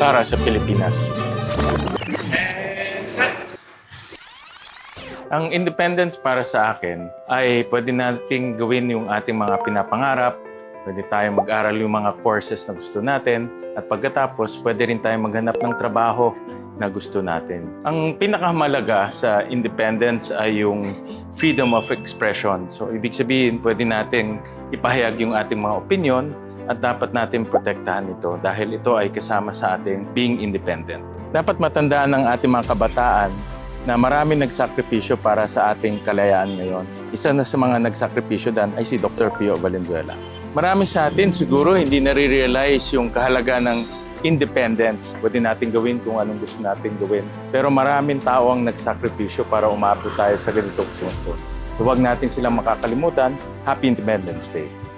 para sa Pilipinas. Ang independence para sa akin ay pwede nating gawin yung ating mga pinapangarap, pwede tayong mag-aral yung mga courses na gusto natin, at pagkatapos pwede rin tayong maghanap ng trabaho na gusto natin. Ang pinakamalaga sa independence ay yung freedom of expression. So ibig sabihin, pwede nating ipahayag yung ating mga opinion at dapat natin protektahan ito dahil ito ay kasama sa ating being independent. Dapat matandaan ng ating mga kabataan na marami nagsakripisyo para sa ating kalayaan ngayon. Isa na sa mga nagsakripisyo dan ay si Dr. Pio Valenzuela. Marami sa atin siguro hindi nare-realize yung kahalaga ng independence. Pwede natin gawin kung anong gusto natin gawin. Pero maraming tao ang nagsakripisyo para umabot tayo sa ganitong punto. Huwag natin silang makakalimutan. Happy Independence Day!